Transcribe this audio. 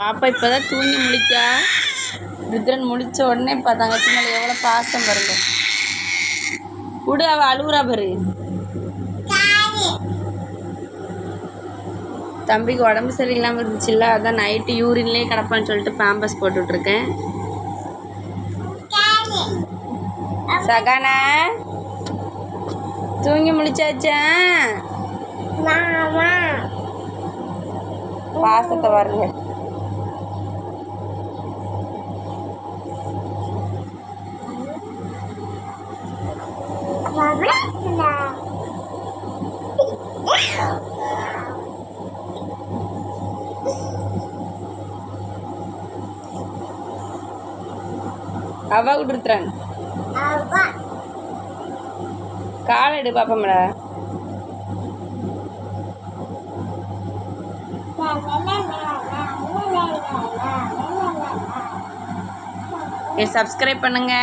பாப்பா இப்போதான் தூங்கி முழிக்கா. ருத்ரன் முழிச்ச உடனே இப்போ தங்கச்சி மேலே எவ்வளோ பாசம் பாருங்க. விடு அவ அழுகுறா பாரு. தம்பிக்கு உடம்பு சரியில்லாமல் இருந்துச்சுல்ல அதான் நைட்டு யூரின்லேயே கிடப்பான்னு சொல்லிட்டு பேம்பஸ் போட்டுட்ருக்கேன் சகானா தூங்கி முழிச்சாச்சா? பாசத்தை பாருங்க. அவ விட்டுருத்துறேன் காலை எடு பாப்பா சப்ஸ்கிரைப் பண்ணுங்க.